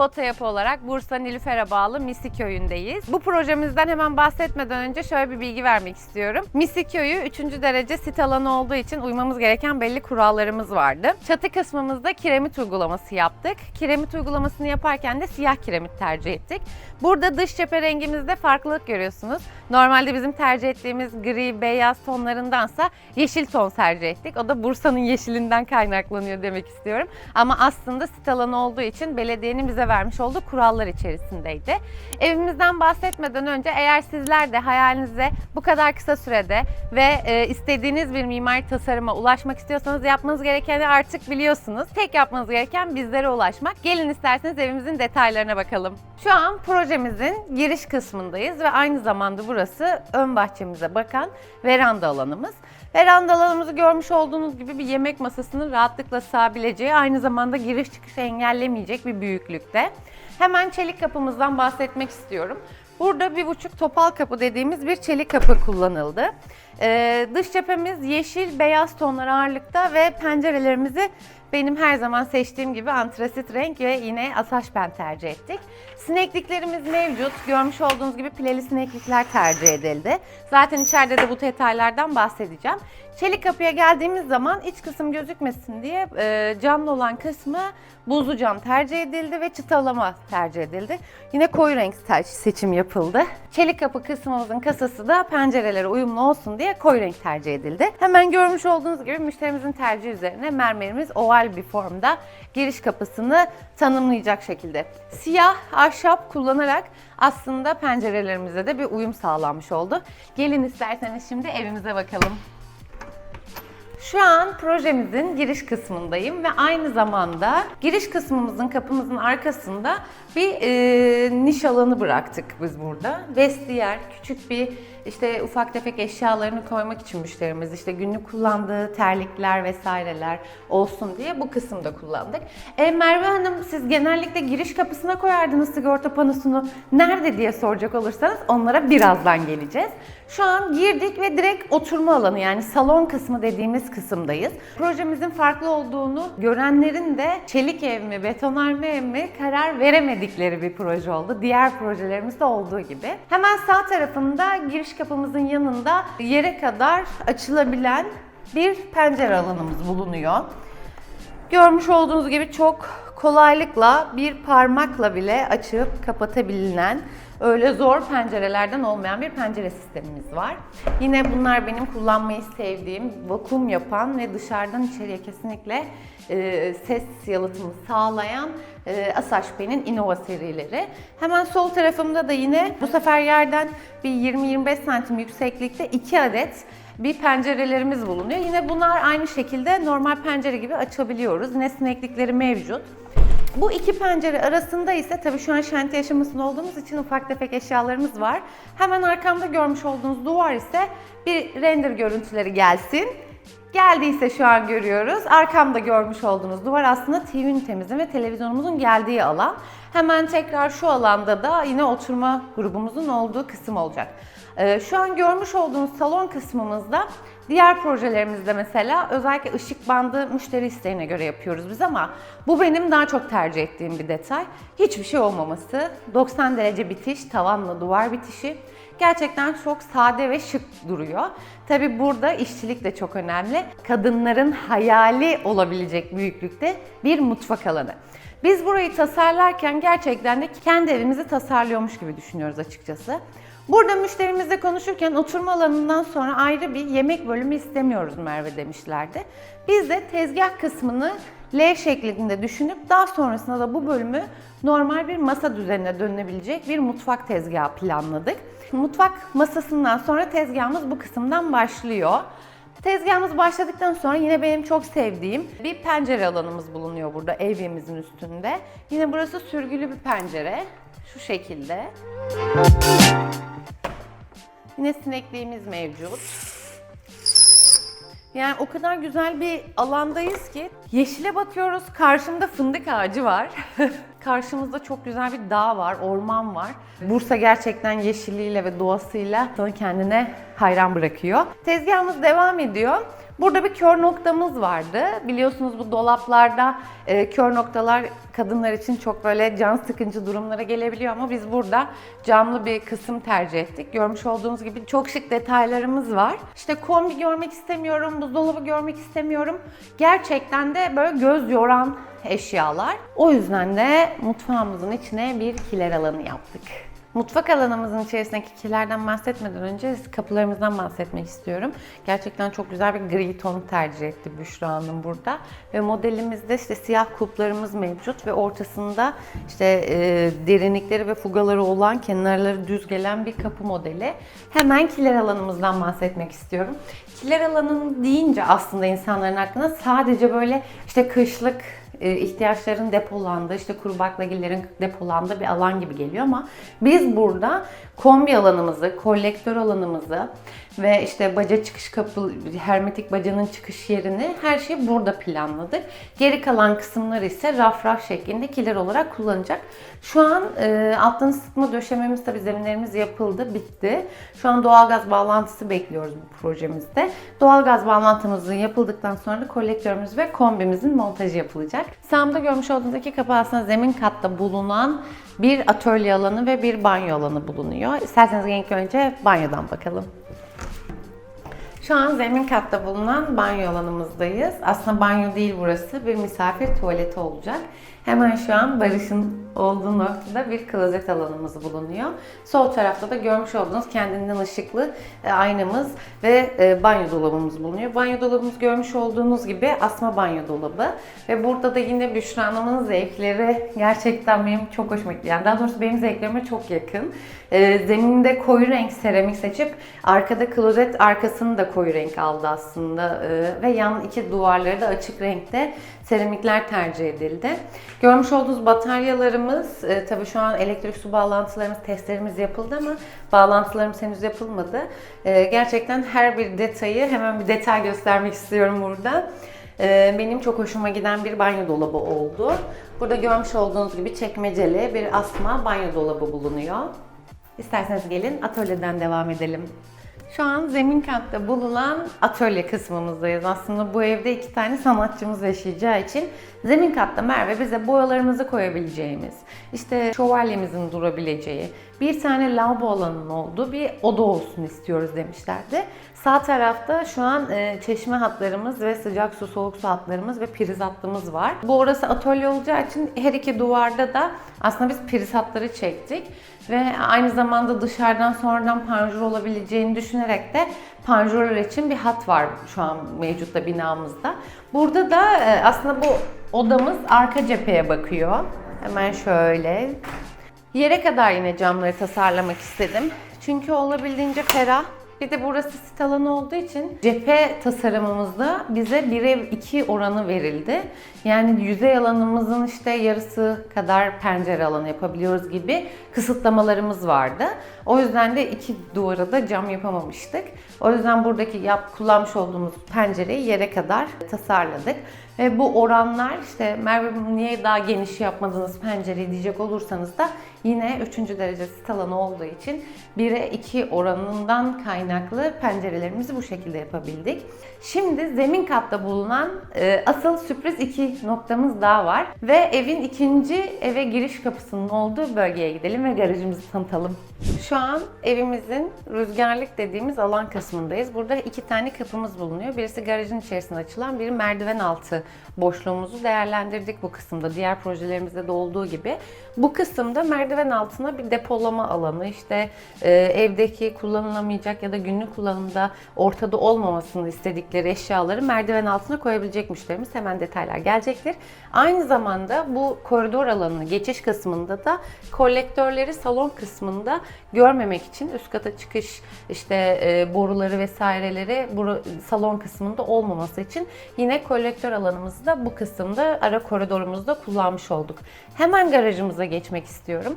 Bota Yapı olarak Bursa Nilüfer'e bağlı Misi Köyü'ndeyiz. Bu projemizden hemen bahsetmeden önce şöyle bir bilgi vermek istiyorum. Misi Köyü 3. derece sit alanı olduğu için uymamız gereken belli kurallarımız vardı. Çatı kısmımızda kiremit uygulaması yaptık. Kiremit uygulamasını yaparken de siyah kiremit tercih ettik. Burada dış cephe rengimizde farklılık görüyorsunuz. Normalde bizim tercih ettiğimiz gri, beyaz tonlarındansa yeşil ton tercih ettik. O da Bursa'nın yeşilinden kaynaklanıyor demek istiyorum. Ama aslında sit alanı olduğu için belediyenin bize vermiş olduğu kurallar içerisindeydi. Evimizden bahsetmeden önce eğer sizler de hayalinize bu kadar kısa sürede ve e, istediğiniz bir mimari tasarıma ulaşmak istiyorsanız yapmanız gerekeni artık biliyorsunuz. Tek yapmanız gereken bizlere ulaşmak. Gelin isterseniz evimizin detaylarına bakalım. Şu an projemizin giriş kısmındayız ve aynı zamanda burası ön bahçemize bakan veranda alanımız. Veranda alanımızı görmüş olduğunuz gibi bir yemek masasının rahatlıkla sığabileceği, aynı zamanda giriş çıkışı engellemeyecek bir büyüklükte. Hemen çelik kapımızdan bahsetmek istiyorum. Burada bir buçuk topal kapı dediğimiz bir çelik kapı kullanıldı. Ee, dış cephemiz yeşil, beyaz tonlar ağırlıkta ve pencerelerimizi benim her zaman seçtiğim gibi antrasit renk ve yine asaş pen tercih ettik. Sinekliklerimiz mevcut. Görmüş olduğunuz gibi pileli sineklikler tercih edildi. Zaten içeride de bu detaylardan bahsedeceğim. Çelik kapıya geldiğimiz zaman iç kısım gözükmesin diye e, camlı olan kısmı buzlu cam tercih edildi ve çıtalama tercih edildi. Yine koyu renk seçim yapıldı. Çelik kapı kısmımızın kasası da pencerelere uyumlu olsun diye koyu renk tercih edildi. Hemen görmüş olduğunuz gibi müşterimizin tercihi üzerine mermerimiz oval bir formda giriş kapısını tanımlayacak şekilde. Siyah ahşap kullanarak aslında pencerelerimize de bir uyum sağlanmış oldu. Gelin isterseniz şimdi evimize bakalım. Şu an projemizin giriş kısmındayım ve aynı zamanda giriş kısmımızın kapımızın arkasında bir e, niş alanı bıraktık biz burada. Vestiyer, küçük bir işte ufak tefek eşyalarını koymak için müşterimiz işte günlük kullandığı terlikler vesaireler olsun diye bu kısımda kullandık. E, Merve Hanım siz genellikle giriş kapısına koyardınız sigorta panosunu. Nerede diye soracak olursanız onlara birazdan geleceğiz. Şu an girdik ve direkt oturma alanı yani salon kısmı dediğimiz kısımdayız. Projemizin farklı olduğunu görenlerin de çelik ev mi, betonarme ev mi karar veremedikleri bir proje oldu. Diğer projelerimizde olduğu gibi. Hemen sağ tarafında giriş kapımızın yanında yere kadar açılabilen bir pencere alanımız bulunuyor. Görmüş olduğunuz gibi çok kolaylıkla bir parmakla bile açıp kapatabilinen öyle zor pencerelerden olmayan bir pencere sistemimiz var. Yine bunlar benim kullanmayı sevdiğim, vakum yapan ve dışarıdan içeriye kesinlikle e, ses yalıtımı sağlayan e, Asaşpe'nin Innova serileri. Hemen sol tarafımda da yine bu sefer yerden bir 20-25 santim yükseklikte iki adet bir pencerelerimiz bulunuyor. Yine bunlar aynı şekilde normal pencere gibi açabiliyoruz. Yine sineklikleri mevcut. Bu iki pencere arasında ise tabii şu an şantiye aşamasında olduğumuz için ufak tefek eşyalarımız var. Hemen arkamda görmüş olduğunuz duvar ise bir render görüntüleri gelsin. Geldiyse şu an görüyoruz. Arkamda görmüş olduğunuz duvar aslında TV ünitemizin ve televizyonumuzun geldiği alan. Hemen tekrar şu alanda da yine oturma grubumuzun olduğu kısım olacak. Ee, şu an görmüş olduğunuz salon kısmımızda diğer projelerimizde mesela özellikle ışık bandı müşteri isteğine göre yapıyoruz biz ama bu benim daha çok tercih ettiğim bir detay. Hiçbir şey olmaması, 90 derece bitiş, tavanla duvar bitişi gerçekten çok sade ve şık duruyor. Tabi burada işçilik de çok önemli. Kadınların hayali olabilecek büyüklükte bir mutfak alanı. Biz burayı tasarlarken gerçekten de kendi evimizi tasarlıyormuş gibi düşünüyoruz açıkçası. Burada müşterimizle konuşurken oturma alanından sonra ayrı bir yemek bölümü istemiyoruz Merve demişlerdi. Biz de tezgah kısmını L şeklinde düşünüp daha sonrasında da bu bölümü normal bir masa düzenine dönülebilecek bir mutfak tezgahı planladık. Mutfak masasından sonra tezgahımız bu kısımdan başlıyor. Tezgahımız başladıktan sonra yine benim çok sevdiğim bir pencere alanımız bulunuyor burada evimizin üstünde. Yine burası sürgülü bir pencere. Şu şekilde. Yine sinekliğimiz mevcut. Yani o kadar güzel bir alandayız ki yeşile bakıyoruz. Karşımda fındık ağacı var. Karşımızda çok güzel bir dağ var, orman var. Bursa gerçekten yeşilliğiyle ve doğasıyla sana kendine hayran bırakıyor. Tezgahımız devam ediyor. Burada bir kör noktamız vardı. Biliyorsunuz bu dolaplarda e, kör noktalar kadınlar için çok böyle can sıkıcı durumlara gelebiliyor ama biz burada camlı bir kısım tercih ettik. Görmüş olduğunuz gibi çok şık detaylarımız var. İşte kombi görmek istemiyorum, buzdolabı görmek istemiyorum. Gerçekten de böyle göz yoran eşyalar. O yüzden de mutfağımızın içine bir kiler alanı yaptık. Mutfak alanımızın içerisindeki kilerden bahsetmeden önce kapılarımızdan bahsetmek istiyorum. Gerçekten çok güzel bir gri ton tercih etti Büşra Hanım burada. Ve modelimizde işte siyah kuplarımız mevcut ve ortasında işte e, derinlikleri ve fugaları olan kenarları düz gelen bir kapı modeli. Hemen kiler alanımızdan bahsetmek istiyorum. Kiler alanı deyince aslında insanların aklına sadece böyle işte kışlık ihtiyaçların depolandığı, işte kuru baklagillerin depolandığı bir alan gibi geliyor ama biz burada kombi alanımızı, kolektör alanımızı ve işte baca çıkış kapı, hermetik bacanın çıkış yerini her şeyi burada planladık. Geri kalan kısımları ise raf raf şeklinde kiler olarak kullanacak. Şu an e, alttan ısıtma döşememiz tabii zeminlerimiz yapıldı, bitti. Şu an doğalgaz bağlantısı bekliyoruz bu projemizde. Doğalgaz bağlantımızın yapıldıktan sonra da kolektörümüz ve kombimizin montajı yapılacak. Sağımda görmüş olduğunuz iki kapı aslında zemin katta bulunan bir atölye alanı ve bir banyo alanı bulunuyor. İsterseniz ilk önce banyodan bakalım. Şu an zemin katta bulunan banyo alanımızdayız. Aslında banyo değil burası, bir misafir tuvaleti olacak. Hemen şu an Barış'ın olduğu noktada bir klozet alanımız bulunuyor. Sol tarafta da görmüş olduğunuz kendinden ışıklı e, aynamız ve e, banyo dolabımız bulunuyor. Banyo dolabımız görmüş olduğunuz gibi asma banyo dolabı. Ve burada da yine Büşra Hanım'ın zevkleri gerçekten benim çok hoşuma gitti. Yani daha doğrusu benim zevklerime çok yakın. E, zeminde koyu renk seramik seçip arkada klozet arkasını da koyu renk aldı aslında. Ve yan iki duvarları da açık renkte seramikler tercih edildi. Görmüş olduğunuz bataryalarımız, e, tabii şu an elektrik su bağlantılarımız, testlerimiz yapıldı ama bağlantılarımız henüz yapılmadı. E, gerçekten her bir detayı hemen bir detay göstermek istiyorum burada. E, benim çok hoşuma giden bir banyo dolabı oldu. Burada görmüş olduğunuz gibi çekmeceli bir asma banyo dolabı bulunuyor. İsterseniz gelin atölyeden devam edelim. Şu an zemin katta bulunan atölye kısmımızdayız. Aslında bu evde iki tane sanatçımız yaşayacağı için zemin katta Merve bize boyalarımızı koyabileceğimiz, işte şövalyemizin durabileceği, bir tane lavabo alanının olduğu bir oda olsun istiyoruz demişlerdi. Sağ tarafta şu an e, çeşme hatlarımız ve sıcak su soğuk su hatlarımız ve priz hattımız var. Bu orası atölye olacağı için her iki duvarda da aslında biz priz hatları çektik ve aynı zamanda dışarıdan sonradan panjur olabileceğini düşünerek de panjurlar için bir hat var şu an mevcutta binamızda. Burada da e, aslında bu odamız arka cepheye bakıyor. Hemen şöyle. Yere kadar yine camları tasarlamak istedim. Çünkü olabildiğince ferah bir de burası sit alanı olduğu için cephe tasarımımızda bize bir ev iki oranı verildi. Yani yüzey alanımızın işte yarısı kadar pencere alanı yapabiliyoruz gibi kısıtlamalarımız vardı. O yüzden de iki duvara da cam yapamamıştık. O yüzden buradaki yap, kullanmış olduğumuz pencereyi yere kadar tasarladık. Ve bu oranlar işte Merve niye daha geniş yapmadınız pencereyi diyecek olursanız da yine 3. derece sit alanı olduğu için 1'e 2 oranından kaynaklı pencerelerimizi bu şekilde yapabildik. Şimdi zemin katta bulunan e, asıl sürpriz iki noktamız daha var. Ve evin ikinci eve giriş kapısının olduğu bölgeye gidelim ve garajımızı tanıtalım. Şu an evimizin rüzgarlık dediğimiz alan kısmındayız. Burada iki tane kapımız bulunuyor. Birisi garajın içerisinde açılan, biri merdiven altı boşluğumuzu değerlendirdik bu kısımda. Diğer projelerimizde de olduğu gibi. Bu kısımda merdiven altına bir depolama alanı, işte e, evdeki kullanılamayacak ya da günlük kullanımda ortada olmamasını istedikleri eşyaları merdiven altına koyabilecek müşterimiz. Hemen detaylar gelecektir. Aynı zamanda bu koridor alanını geçiş kısmında da kolektörleri salon kısmında görmemek için üst kata çıkış işte e, boruları vesaireleri salon kısmında olmaması için yine kolektör alanımızı da bu kısımda ara koridorumuzda kullanmış olduk. Hemen garajımıza geçmek istiyorum.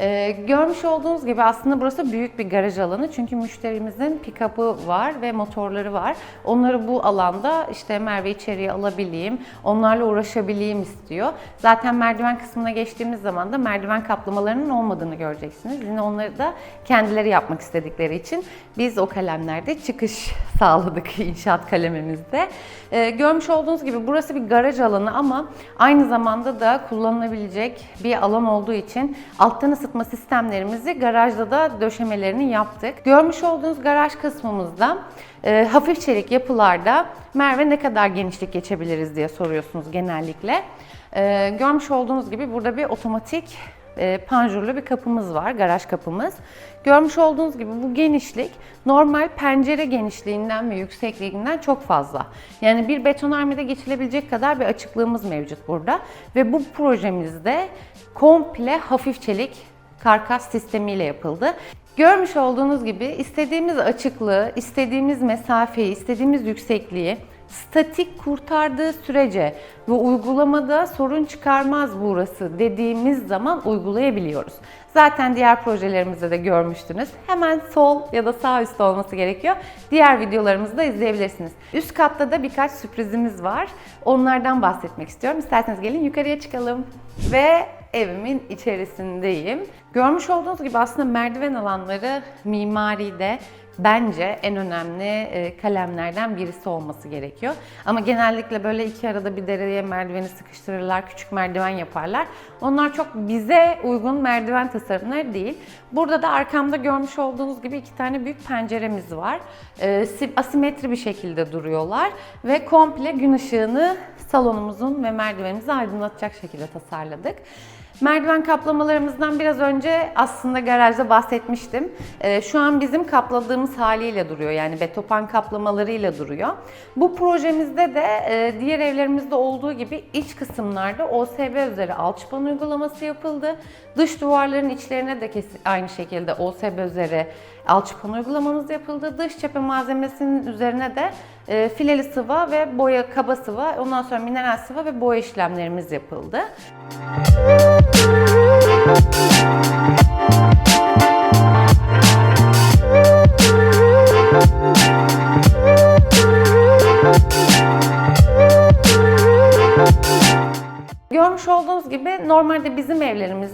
Ee, görmüş olduğunuz gibi aslında burası büyük bir garaj alanı çünkü müşterimizin pick-up'ı var ve motorları var. Onları bu alanda işte Merve içeriye alabileyim, onlarla uğraşabileyim istiyor. Zaten merdiven kısmına geçtiğimiz zaman da merdiven kaplamalarının olmadığını göreceksiniz. Yine onları da kendileri yapmak istedikleri için biz o kalemlerde çıkış sağladık inşaat kalemimizde. Ee, görmüş olduğunuz gibi burası bir garaj alanı ama aynı zamanda da kullanılabilecek bir alan olduğu için alttan ısıtma sistemlerimizi garajda da döşemelerini yaptık. Görmüş olduğunuz garaj kısmımızda e, hafif çelik yapılarda Merve ne kadar genişlik geçebiliriz diye soruyorsunuz genellikle. E, görmüş olduğunuz gibi burada bir otomatik e, panjurlu bir kapımız var, garaj kapımız. Görmüş olduğunuz gibi bu genişlik normal pencere genişliğinden ve yüksekliğinden çok fazla. Yani bir betonarmede geçilebilecek kadar bir açıklığımız mevcut burada. Ve bu projemizde komple hafif çelik karkas sistemiyle yapıldı. Görmüş olduğunuz gibi istediğimiz açıklığı, istediğimiz mesafeyi, istediğimiz yüksekliği statik kurtardığı sürece ve uygulamada sorun çıkarmaz burası dediğimiz zaman uygulayabiliyoruz. Zaten diğer projelerimizde de görmüştünüz. Hemen sol ya da sağ üstte olması gerekiyor. Diğer videolarımızı da izleyebilirsiniz. Üst katta da birkaç sürprizimiz var. Onlardan bahsetmek istiyorum. İsterseniz gelin yukarıya çıkalım. Ve evimin içerisindeyim. Görmüş olduğunuz gibi aslında merdiven alanları mimaride bence en önemli e, kalemlerden birisi olması gerekiyor. Ama genellikle böyle iki arada bir dereye merdiveni sıkıştırırlar, küçük merdiven yaparlar. Onlar çok bize uygun merdiven tasarımları değil. Burada da arkamda görmüş olduğunuz gibi iki tane büyük penceremiz var. E, si- asimetri bir şekilde duruyorlar ve komple gün ışığını salonumuzun ve merdivenimizi aydınlatacak şekilde tasarladık. Merdiven kaplamalarımızdan biraz önce aslında garajda bahsetmiştim. Ee, şu an bizim kapladığımız haliyle duruyor. Yani betopan kaplamalarıyla duruyor. Bu projemizde de e, diğer evlerimizde olduğu gibi iç kısımlarda OSB üzeri alçıpan uygulaması yapıldı. Dış duvarların içlerine de aynı şekilde OSB üzeri alçıpan uygulamamız yapıldı. Dış cephe malzemesinin üzerine de e, fileli sıva ve boya kaba sıva, ondan sonra mineral sıva ve boya işlemlerimiz yapıldı. Görmüş olduğunuz gibi normalde bizim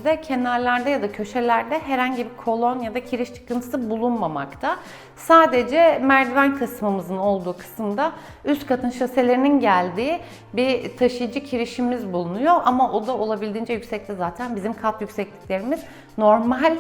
evlerimizde kenarlarda ya da köşelerde herhangi bir kolon ya da kiriş çıkıntısı bulunmamakta. Sadece merdiven kısmımızın olduğu kısımda üst katın şaselerinin geldiği bir taşıyıcı kirişimiz bulunuyor ama o da olabildiğince yüksekte zaten. Bizim kat yüksekliklerimiz normal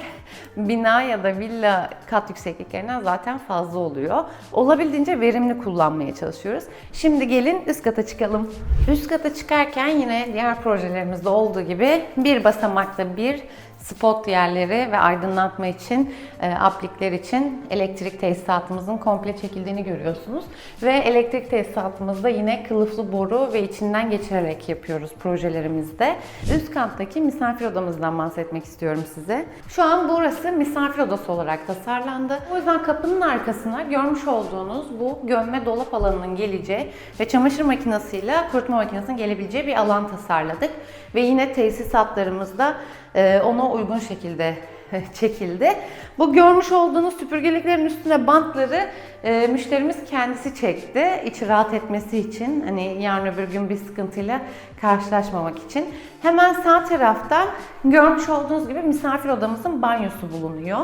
bina ya da villa kat yüksekliklerinden zaten fazla oluyor. Olabildiğince verimli kullanmaya çalışıyoruz. Şimdi gelin üst kata çıkalım. Üst kata çıkarken yine diğer projelerimizde olduğu gibi bir basamakta bir spot yerleri ve aydınlatma için, e, aplikler için elektrik tesisatımızın komple çekildiğini görüyorsunuz. Ve elektrik tesisatımızda yine kılıflı boru ve içinden geçirerek yapıyoruz projelerimizde. Üst kattaki misafir odamızdan bahsetmek istiyorum size. Şu an burası misafir odası olarak tasarlandı. O yüzden kapının arkasına görmüş olduğunuz bu gömme dolap alanının geleceği ve çamaşır makinesiyle kurutma makinesinin gelebileceği bir alan tasarladık. Ve yine tesisatlarımızda e, ona uygun şekilde çekildi. Bu görmüş olduğunuz süpürgeliklerin üstüne bantları e, müşterimiz kendisi çekti. İçi rahat etmesi için hani yarın öbür gün bir sıkıntıyla karşılaşmamak için. Hemen sağ tarafta görmüş olduğunuz gibi misafir odamızın banyosu bulunuyor.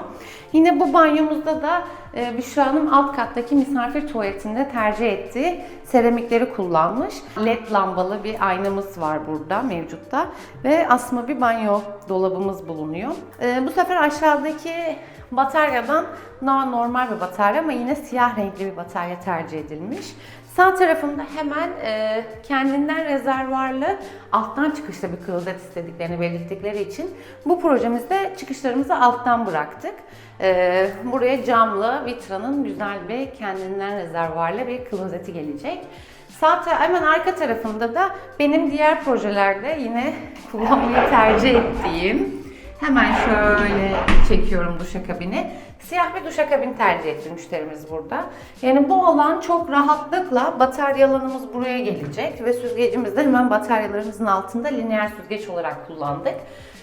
Yine bu banyomuzda da e, Büşra'nın alt kattaki misafir tuvaletinde tercih ettiği seramikleri kullanmış. LED lambalı bir aynamız var burada mevcutta ve asma bir banyo dolabımız bulunuyor. E, bu sefer aşağıdaki bataryadan normal bir batarya ama yine siyah renkli bir batarya tercih edilmiş. Sağ tarafında hemen e, kendinden rezervuarlı alttan çıkışlı bir klozet istediklerini belirttikleri için bu projemizde çıkışlarımızı alttan bıraktık. E, buraya camlı Vitra'nın güzel bir kendinden rezervuarlı bir klozeti gelecek. Sağ ta- hemen arka tarafında da benim diğer projelerde yine kullanmayı tercih ettiğim Hemen şöyle çekiyorum duşakabini. Siyah bir duşakabin tercih etti müşterimiz burada. Yani bu alan çok rahatlıkla batarya alanımız buraya gelecek ve süzgecimiz de hemen bataryalarımızın altında lineer süzgeç olarak kullandık.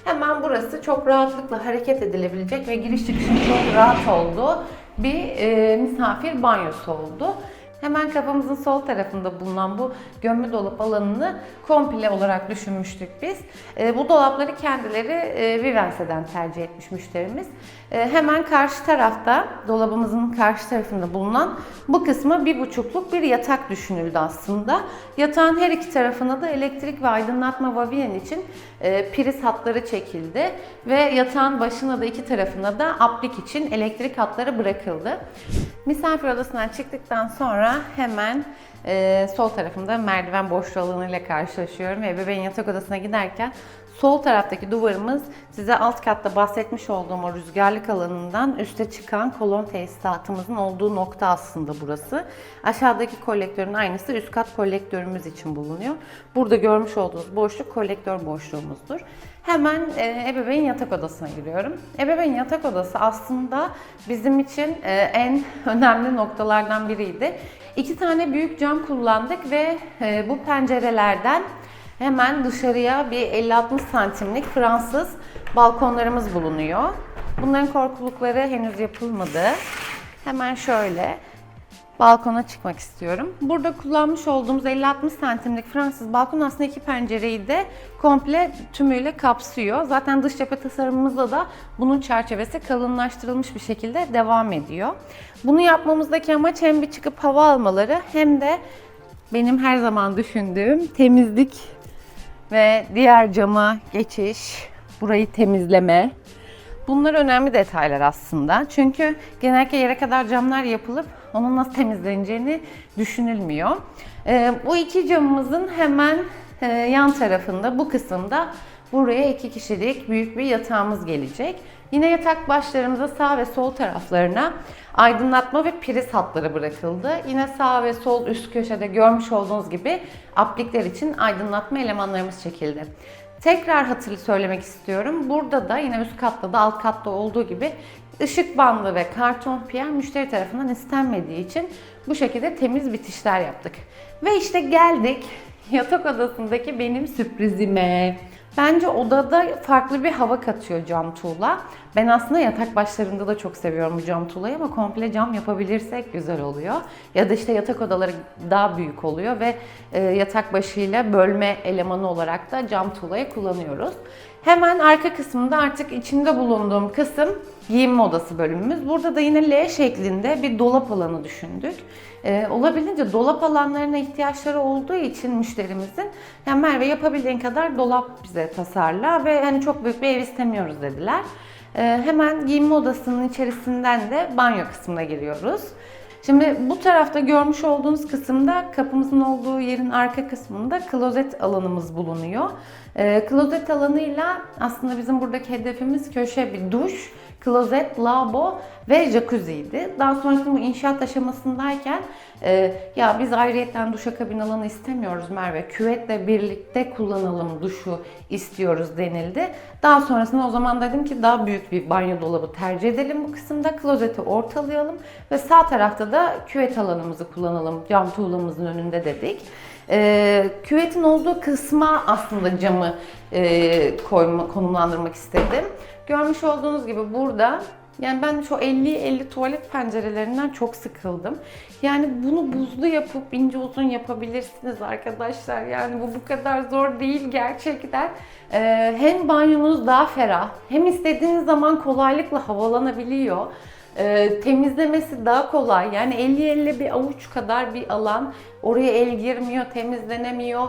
Hemen burası çok rahatlıkla hareket edilebilecek ve giriş çıkışın çok rahat olduğu bir e, misafir banyosu oldu. Hemen kafamızın sol tarafında bulunan bu gömme dolap alanını komple olarak düşünmüştük biz. E, bu dolapları kendileri e, Vivense'den tercih etmiş müşterimiz. E, hemen karşı tarafta, dolabımızın karşı tarafında bulunan bu kısma bir buçukluk bir yatak düşünüldü aslında. Yatağın her iki tarafına da elektrik ve aydınlatma vaviyen için e, priz hatları çekildi ve yatağın başına da iki tarafına da aplik için elektrik hatları bırakıldı. Misafir odasından çıktıktan sonra hemen e, sol tarafımda merdiven boşluğu alanıyla karşılaşıyorum ve bebeğin yatak odasına giderken sol taraftaki duvarımız size alt katta bahsetmiş olduğum o rüzgarlık alanından üste çıkan kolon tesisatımızın olduğu nokta aslında burası. Aşağıdaki kolektörün aynısı üst kat kolektörümüz için bulunuyor. Burada görmüş olduğunuz boşluk kolektör boşluğumuzdur. Hemen e, ebeveyn yatak odasına giriyorum. Ebeveyn yatak odası aslında bizim için e, en önemli noktalardan biriydi. İki tane büyük cam kullandık ve e, bu pencerelerden hemen dışarıya bir 50-60 santimlik Fransız balkonlarımız bulunuyor. Bunların korkulukları henüz yapılmadı. Hemen şöyle balkona çıkmak istiyorum. Burada kullanmış olduğumuz 50-60 santimlik Fransız balkon aslında iki pencereyi de komple tümüyle kapsıyor. Zaten dış cephe tasarımımızda da bunun çerçevesi kalınlaştırılmış bir şekilde devam ediyor. Bunu yapmamızdaki amaç hem bir çıkıp hava almaları hem de benim her zaman düşündüğüm temizlik ve diğer cama geçiş, burayı temizleme. Bunlar önemli detaylar aslında. Çünkü genellikle yere kadar camlar yapılıp onun nasıl temizleneceğini düşünülmüyor. Ee, bu iki camımızın hemen e, yan tarafında, bu kısımda buraya iki kişilik büyük bir yatağımız gelecek. Yine yatak başlarımıza sağ ve sol taraflarına aydınlatma ve priz hatları bırakıldı. Yine sağ ve sol üst köşede görmüş olduğunuz gibi aplikler için aydınlatma elemanlarımız çekildi. Tekrar hatırlı söylemek istiyorum. Burada da yine üst katta da alt katta olduğu gibi ışık bandı ve karton piyer müşteri tarafından istenmediği için bu şekilde temiz bitişler yaptık. Ve işte geldik yatak odasındaki benim sürprizime. Bence odada farklı bir hava katıyor cam tuğla. Ben aslında yatak başlarında da çok seviyorum bu cam tuğlayı ama komple cam yapabilirsek güzel oluyor. Ya da işte yatak odaları daha büyük oluyor ve e, yatak başıyla bölme elemanı olarak da cam tuğlayı kullanıyoruz. Hemen arka kısmında artık içinde bulunduğum kısım giyinme odası bölümümüz. Burada da yine L şeklinde bir dolap alanı düşündük. Ee, olabildiğince dolap alanlarına ihtiyaçları olduğu için müşterimizin yani Merve yapabildiğin kadar dolap bize tasarla ve hani çok büyük bir ev istemiyoruz dediler. Ee, hemen giyinme odasının içerisinden de banyo kısmına giriyoruz. Şimdi bu tarafta görmüş olduğunuz kısımda kapımızın olduğu yerin arka kısmında klozet alanımız bulunuyor. E, klozet alanıyla aslında bizim buradaki hedefimiz köşe bir duş, klozet, lavabo ve jacuzzi'ydi. Daha sonrasında bu inşaat aşamasındayken e, ya biz ayrıyetten duşakabin alanı istemiyoruz Merve. Küvetle birlikte kullanalım duşu istiyoruz denildi. Daha sonrasında o zaman dedim ki daha büyük bir banyo dolabı tercih edelim bu kısımda. Klozeti ortalayalım ve sağ tarafta da küvet alanımızı kullanalım cam tuğlamızın önünde dedik. E, küvetin olduğu kısma aslında camı e, koyma, konumlandırmak istedim. Görmüş olduğunuz gibi burada yani ben şu 50-50 tuvalet pencerelerinden çok sıkıldım. Yani bunu buzlu yapıp ince uzun yapabilirsiniz arkadaşlar. Yani bu bu kadar zor değil gerçekten. Ee, hem banyonuz daha ferah hem istediğiniz zaman kolaylıkla havalanabiliyor. Ee, temizlemesi daha kolay. Yani 50-50 bir avuç kadar bir alan. Oraya el girmiyor, temizlenemiyor.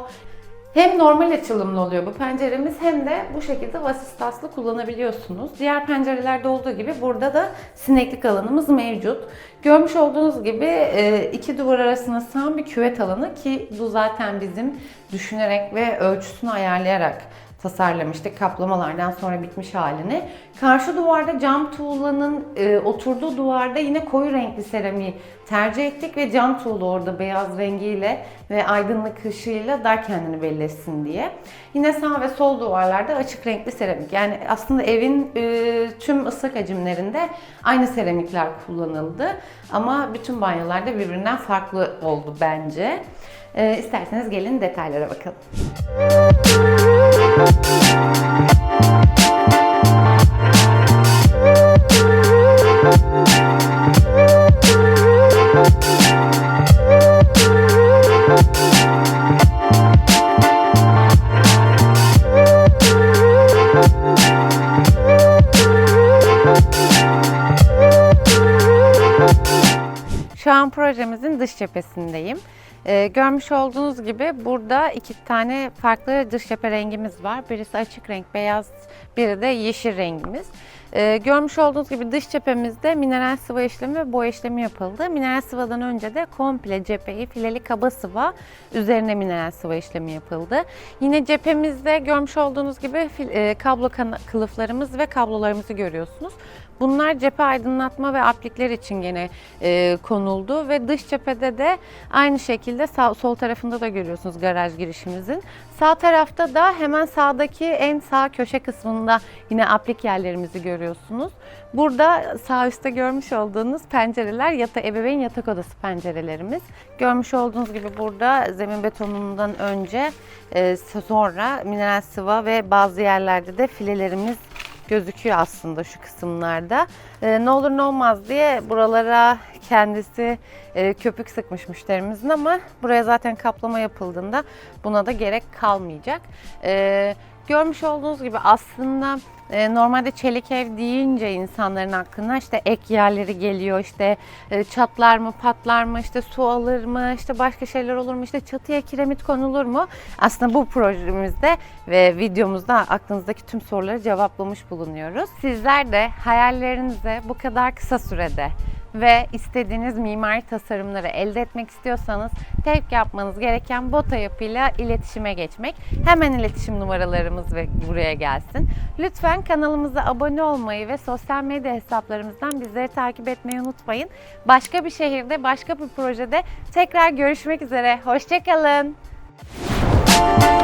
Hem normal açılımlı oluyor bu penceremiz hem de bu şekilde vasistaslı kullanabiliyorsunuz. Diğer pencerelerde olduğu gibi burada da sineklik alanımız mevcut. Görmüş olduğunuz gibi e, iki duvar arasında sığan bir küvet alanı ki bu zaten bizim düşünerek ve ölçüsünü ayarlayarak tasarlamıştık kaplamalardan sonra bitmiş halini. Karşı duvarda cam tuğlanın e, oturduğu duvarda yine koyu renkli seramiği tercih ettik ve cam tuğla orada beyaz rengiyle ve aydınlık ışığıyla dar kendini belli etsin diye. Yine sağ ve sol duvarlarda açık renkli seramik. Yani aslında evin e, tüm ıslak hacimlerinde aynı seramikler kullanıldı. Ama bütün banyolarda birbirinden farklı oldu bence. E, isterseniz gelin detaylara bakalım. Şu an projemizin dış cephesindeyim. Ee, görmüş olduğunuz gibi burada iki tane farklı dış cephe rengimiz var. Birisi açık renk beyaz, biri de yeşil rengimiz. Ee, görmüş olduğunuz gibi dış cephemizde mineral sıva işlemi ve boya işlemi yapıldı. Mineral sıvadan önce de komple cepheyi fileli kaba sıva üzerine mineral sıva işlemi yapıldı. Yine cephemizde görmüş olduğunuz gibi fil- e, kablo kılıflarımız ve kablolarımızı görüyorsunuz. Bunlar cephe aydınlatma ve aplikler için gene e, konuldu ve dış cephede de aynı şekilde sağ, sol tarafında da görüyorsunuz garaj girişimizin. Sağ tarafta da hemen sağdaki en sağ köşe kısmında yine aplik yerlerimizi görüyorsunuz. Burada sağ üstte görmüş olduğunuz pencereler yata, ebeveyn yatak odası pencerelerimiz. Görmüş olduğunuz gibi burada zemin betonundan önce e, sonra mineral sıva ve bazı yerlerde de filelerimiz gözüküyor aslında şu kısımlarda. Ee, ne olur ne olmaz diye buralara kendisi e, köpük sıkmış müşterimizin ama buraya zaten kaplama yapıldığında buna da gerek kalmayacak. Ee, görmüş olduğunuz gibi aslında e, normalde çelik ev deyince insanların aklına işte ek yerleri geliyor işte e, çatlar mı patlar mı işte su alır mı işte başka şeyler olur mu işte çatıya kiremit konulur mu? Aslında bu projemizde ve videomuzda aklınızdaki tüm soruları cevaplamış bulunuyoruz. Sizler de hayallerinize bu kadar kısa sürede ve istediğiniz mimari tasarımları elde etmek istiyorsanız tek yapmanız gereken Bota yapıyla iletişime geçmek. Hemen iletişim numaralarımız ve buraya gelsin. Lütfen kanalımıza abone olmayı ve sosyal medya hesaplarımızdan bizleri takip etmeyi unutmayın. Başka bir şehirde, başka bir projede tekrar görüşmek üzere. Hoşçakalın. Müzik